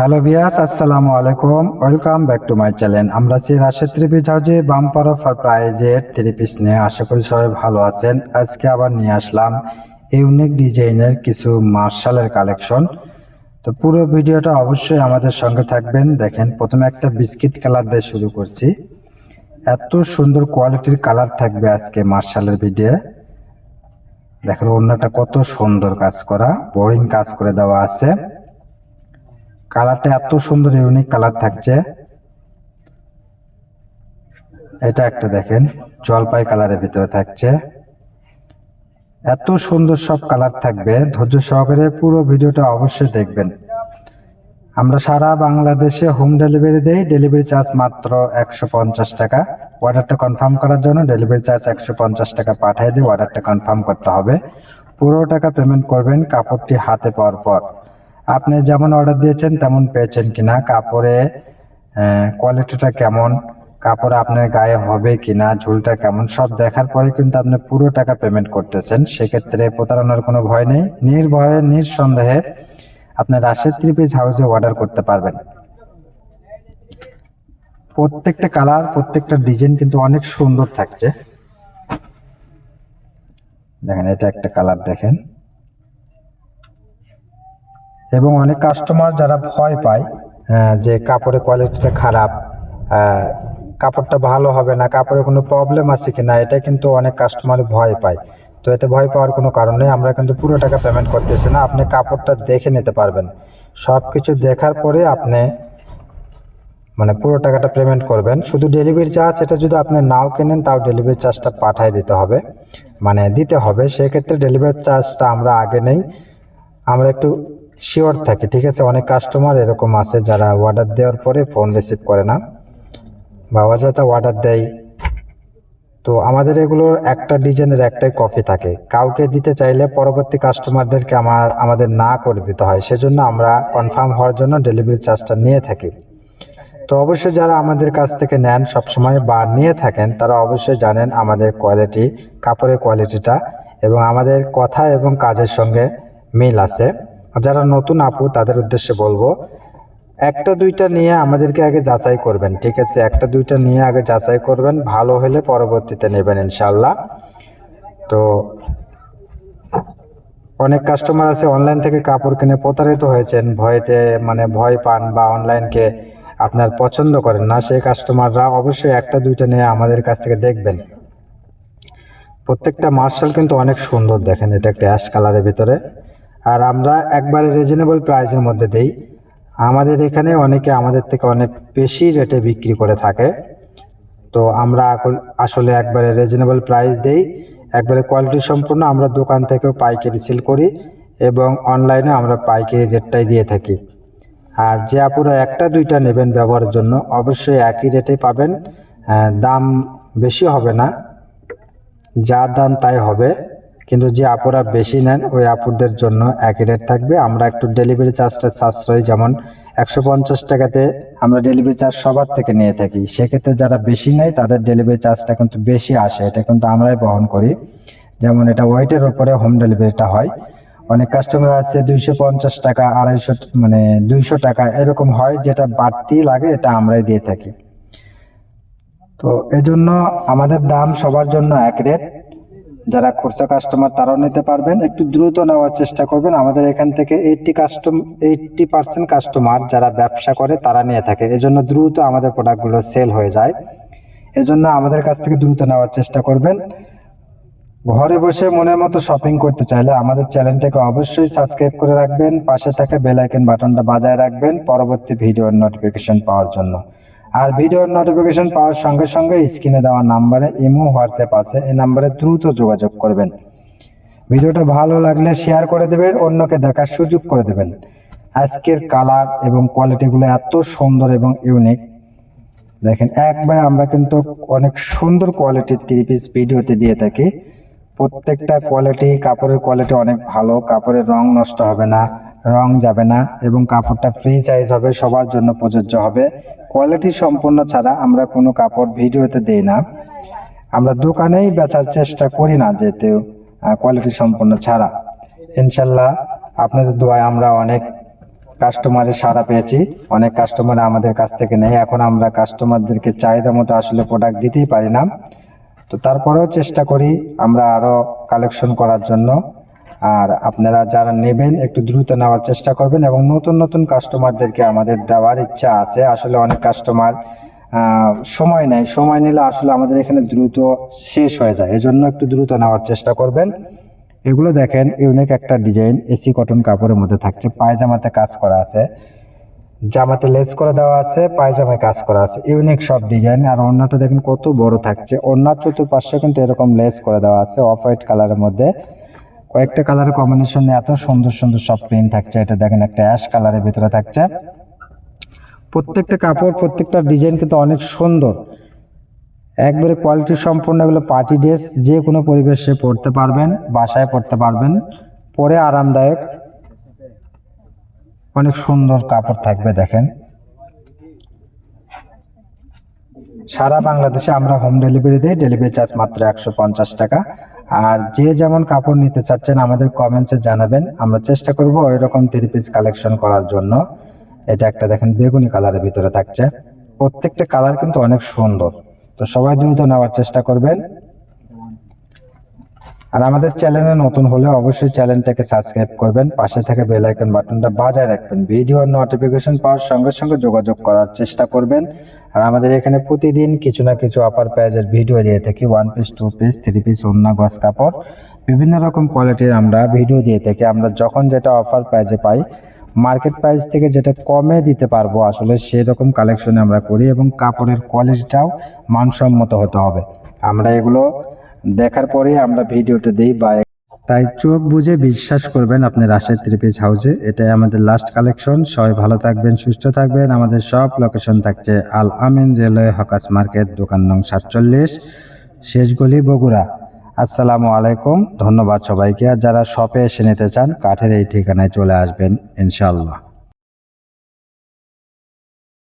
Hello বিয়াস আসসালামু আলাইকুম। Welcome back to my channel আমরা আছি রাশেদ থ্রি পিস হাউজে বাম্পার অফার প্রাইজের থ্রি পিস নিয়ে আশা করি সবাই ভালো আছেন। আজকে আবার নিয়ে আসলাম ইউনিক ডিজাইনের কিছু মার্শালের কালেকশন তো পুরো ভিডিওটা অবশ্যই আমাদের সঙ্গে থাকবেন। দেখেন, প্রথমে একটা বিস্কিট কালার দিয়ে শুরু করছি। এত সুন্দর কোয়ালিটির কালার থাকবে আজকে মার্শালের ভিডিও দেখেন অন্যটা কত সুন্দর কাজ করা বোরিং কাজ করে দেওয়া আছে। কালারটা এত সুন্দর ইউনিক কালার থাকছে। এটা একটা দেখেন, জলপাই কালারের ভিতরে থাকছে। এত সুন্দর সব কালার থাকবে, ধৈর্য সহকারে পুরো ভিডিওটা অবশ্যই দেখবেন। আমরা সারা বাংলাদেশে হোম ডেলিভারি দেই ডেলিভারি চার্জ মাত্র একশো পঞ্চাশ টাকা। অর্ডারটা কনফার্ম করার জন্য ডেলিভারি চার্জ একশো পঞ্চাশ টাকা পাঠিয়ে দিয়ে অর্ডারটা কনফার্ম করতে হবে। পুরো টাকা পেমেন্ট করবেন কাপড়টি হাতে পাওয়ার পর। আপনি যেমন অর্ডার দিয়েছেন, তেমন পেয়েছেন কিনা, কাপড়ে কোয়ালিটিটা কেমন, কাপড় আপনার গায়ে হবে কিনা, ঝুলটা কেমন, সব দেখার পরে কিন্তু আপনি পুরো টাকা পেমেন্ট করতেছেন। সেক্ষেত্রে প্রতারণার কোনো ভয় নেই। নির্ভয়ে, নিঃসন্দেহে আপনি রাশেদ থ্রি পিস হাউসে অর্ডার করতে পারবেন। প্রত্যেকটা কালার প্রত্যেকটা ডিজাইন কিন্তু অনেক সুন্দর থাকছে। দেখেন, এটা একটা কালার দেখেন। এবং অনেক কাস্টমার যারা ভয় পায় যে কাপড়ের কোয়ালিটিটা খারাপ কাপড়টা ভালো হবে না, কাপড়ে কোনো প্রবলেম আছে কি না এটা কিন্তু অনেক কাস্টমার ভয় পায়। তো এতে ভয় পাওয়ার কোনো কারণ নেই, আমরা কিন্তু পুরো টাকা পেমেন্ট করতেছি না, আপনি কাপড়টা দেখে নিতে পারবেন। সব কিছু দেখার পরে আপনি মানে পুরো টাকাটা পেমেন্ট করবেন। শুধু ডেলিভারি চার্জ এটা যদি আপনি নাও কেনেন, তাও ডেলিভারি চার্জটা পাঠিয়ে দিতে হবে। মানে দিতে হবে, সেক্ষেত্রে ডেলিভারি চার্জটা আমরা আগে নেই। আমরা একটু শিওর থাকি, ঠিক আছে? অনেক কাস্টমার এরকম আছে যারা অর্ডার দেওয়ার পরে ফোন রিসিভ করে না। বা অযথা অর্ডার দেয়। তো আমাদের এগুলোর একটা ডিজাইনের একটাই কপি থাকে। কাউকে দিতে চাইলে পরবর্তী কাস্টমারদেরকে আমার, আমাদের না করে দিতে হয়। সেজন্য আমরা কনফার্ম হওয়ার জন্য ডেলিভারি চার্জটা নিয়ে থাকি। তো অবশ্যই যারা আমাদের কাছ থেকে নেন সবসময় বা নিয়ে থাকেন, তারা অবশ্যই জানেন আমাদের কোয়ালিটি কাপড়ের কোয়ালিটিটা এবং আমাদের কথা এবং কাজের সঙ্গে মিল আছে। যারা নতুন আপু, তাদের উদ্দেশ্যে বলব, একটা দুইটা নিয়ে আমাদেরকে আগে যাচাই করবেন, ঠিক আছে? একটা দুইটা নিয়ে আগে যাচাই করবেন, ভালো হলে পরবর্তীতে নেবেন ইনশাল্লাহ তো অনেক কাস্টমার আছে অনলাইন থেকে কাপড় কিনে প্রতারিত হয়েছেন, ভয়েতে মানে ভয় পান বা অনলাইনকে আপনার পছন্দ করেন না, সেই কাস্টমাররা অবশ্যই একটা দুইটা নিয়ে আমাদের কাছ থেকে দেখবেন। প্রত্যেকটা মার্শাল কিন্তু অনেক সুন্দর দেখেন, এটা একটা অ্যাশ কালারের ভিতরে। আর আমরা একবারে রিজনেবল প্রাইসের মধ্যে দেই। আমাদের এখানে অনেকে আমাদের থেকে অনেক বেশি রেটে বিক্রি করে থাকে। তো আমরা আসলে একবারে রিজনেবল প্রাইস দেই। একবারে কোয়ালিটি সম্পূর্ণ আমরা দোকান থেকেও পাইকারি সেল করি এবং অনলাইনে আমরা পাইকারি রেটটাই দিয়ে থাকি। আর যে আপুরা একটা দুইটা নেবেন ব্যবহারের জন্য, অবশ্যই একই রেটে পাবেন। দাম বেশি হবে না। যা দাম তাই হবে। কিন্তু যে আপুরা বেশি নেন, ওই আপুদের জন্য একই রেট থাকবে। আমরা একটু ডেলিভারি চার্জটা সাশ্রয়, যেমন একশো পঞ্চাশ টাকাতে আমরা ডেলিভারি চার্জ সবার থেকে নিয়ে থাকি। সেক্ষেত্রে যারা বেশি নেয়, তাদের ডেলিভারি চার্জটা কিন্তু বেশি আসে। এটা কিন্তু আমরাই বহন করি। যেমন এটা ওয়েটের উপরে হোম ডেলিভারিটা হয়। অনেক কাস্টমার আছে দুইশো পঞ্চাশ টাকা, আড়াইশো মানে দুইশো টাকা, এরকম হয় যেটা বাড়তি লাগে, এটা আমরাই দিয়ে থাকি। তো এজন্য আমাদের দাম সবার জন্য এক রেট যারা খুচরা কাস্টমার তারাও নিতে পারবেন। একটু দ্রুত নেওয়ার চেষ্টা করবেন। আমাদের এখান থেকে eighty custom eighty percent customer যারা ব্যবসা করে, তারা নিয়ে থাকে। এজন্য দ্রুত আমাদের প্রোডাক্টগুলো সেল হয়ে যায়। এজন্য আমাদের কাছ থেকে দ্রুত নেওয়ার চেষ্টা করবেন। ঘরে বসে মনের মতো শপিং করতে চাইলে আমাদের চ্যানেলটাকে অবশ্যই সাবস্ক্রাইব করে রাখবেন। পাশে থাকা বেল আইকন বাটনটা বাজায় রাখবেন। পরবর্তী ভিডিওর নোটিফিকেশন পাওয়ার জন্য। আর ভিডিওর নোটিফিকেশন পাওয়ার সঙ্গে সঙ্গে স্ক্রিনে দেওয়া নাম্বারে ইমো হোয়াটসঅ্যাপ আছে। এই নাম্বারে দ্রুত যোগাযোগ করবেন। ভিডিওটা ভালো লাগলে শেয়ার করে দেবেন, অন্যকে দেখার সুযোগ করে দেবেন। আজকের কালার এবং কোয়ালিটিগুলো এত সুন্দর এবং ইউনিক দেখেন, একবারে আমরা কিন্তু অনেক সুন্দর কোয়ালিটির থ্রি পিস ভিডিওতে দিয়ে থাকি। প্রত্যেকটা কোয়ালিটি কাপড়ের কোয়ালিটি অনেক ভালো, কাপড়ের রং নষ্ট হবে না। রং যাবে না এবং কাপড়টা ফ্রি সাইজ হবে, সবার জন্য প্রযোজ্য হবে। কোয়ালিটি সম্পূর্ণ ছাড়া আমরা কোনো কাপড় ভিডিওতে দেই না। আমরা দোকানেই বেচার চেষ্টা করি না যেতে কোয়ালিটি সম্পূর্ণ ছাড়া। ইনশাল্লাহ আপনাদের দোয়ায় আমরা অনেক কাস্টমারের সাড়া পেয়েছি। অনেক কাস্টমার আমাদের কাছ থেকে নেই এখন আমরা কাস্টমারদেরকে চাহিদা মতো আসলে প্রোডাক্ট দিতেই পারি না। তো তারপরেও চেষ্টা করি আমরা আরও কালেকশন করার জন্য। আর আপনারা যারা নেবেন, একটু দ্রুত নেওয়ার চেষ্টা করবেন এবং নতুন নতুন কাস্টমারদেরকে আমাদের দেওয়ার ইচ্ছা আছে। আসলে অনেক কাস্টমার সময় নেয়। সময় নিলে আসলে আমাদের এখানে দ্রুত শেষ হয়ে যায়। এজন্য একটু দ্রুত নেওয়ার চেষ্টা করবেন। এগুলো দেখেন, ইউনিক একটা ডিজাইন। এসি, কটন কাপড়ের মধ্যে থাকছে। পায়জামাতে কাজ করা আছে। জামাতে লেস করে দেওয়া আছে, পায়জামায় কাজ করা আছে। ইউনিক সব ডিজাইন। আর ওড়নাটা দেখেন কত বড় থাকছে। ওড়নার চতুর্পাশে কিন্তু এরকম লেস করে দেওয়া আছে, অফ হোয়াইট কালারের মধ্যে। কয়েকটা কালারের কম্বিনেশনে এত সুন্দর সুন্দর সব প্রিন্ট থাকছে। এটা দেখেন, একটা অ্যাশ কালারের ভিতরে থাকছে। প্রত্যেকটা কাপড়, প্রত্যেকটা ডিজাইন কিন্তু অনেক সুন্দর। একবারে কোয়ালিটি সম্পূর্ণ এগুলো পার্টি ড্রেস যে কোনো পরিবেশে পড়তে পারবেন, বাসায় পড়তে পারবেন। পরে আরামদায়ক। অনেক সুন্দর কাপড় থাকবে, দেখেন। সারা বাংলাদেশে আমরা হোম ডেলিভারি দিই ডেলিভারি চার্জ মাত্র একশো পঞ্চাশ টাকা। আর যে যেমন কাপড় নিতে চাচ্ছেন আমাদের কমেন্টসে জানাবেন। আমরা চেষ্টা করব ওই রকম থ্রি পিস কালেকশন করার জন্য। এটা একটা দেখেন বেগুনি কালারের ভিতরে থাকছে। প্রত্যেকটা কালার কিন্তু অনেক সুন্দর। তো সবাই দ্রুত নেওয়ার চেষ্টা করবেন। আর আমাদের চ্যানেলে নতুন হলে অবশ্যই চ্যানেলটাকে সাবস্ক্রাইব করবেন, পাশে থাকা বেল আইকন বাটনটা বাজায় রাখবেন। ভিডিওর নোটিফিকেশন পাওয়ার সঙ্গে সঙ্গে যোগাযোগ করার চেষ্টা করবেন। আর আমাদের এখানে প্রতিদিন কিছু না কিছু অফার প্রাইজের ভিডিও দিয়ে থাকি one piece two piece three piece অন্য গস কাপড়, বিভিন্ন রকম কোয়ালিটির আমরা ভিডিও দিয়ে থাকি। আমরা যখন যেটা অফার প্রাইজে পাই মার্কেট প্রাইস থেকে যেটা কমে দিতে পারব আসলে সেরকম কালেকশন আমরা করি এবং কাপড়ের কোয়ালিটিটাও মানসম্মত হতে হবে। আমরা এগুলো দেখার পরে আমরা ভিডিওটা দিই বা তাই চোখ বুঝে বিশ্বাস করবেন আপনি রাশেদ থ্রি পিস হাউসে এটাই আমাদের লাস্ট কালেকশন সবাই ভালো থাকবেন, সুস্থ থাকবেন। আমাদের সব লোকেশন থাকছে Al Amin railway hawkers market, দোকান নং সাতচল্লিশ শেষগলি বগুড়া। আসসালামু আলাইকুম। ধন্যবাদ সবাইকে। আর যারা শপে এসে নিতে চান, কাঠের এই ঠিকানায় চলে আসবেন ইনশাল্লাহ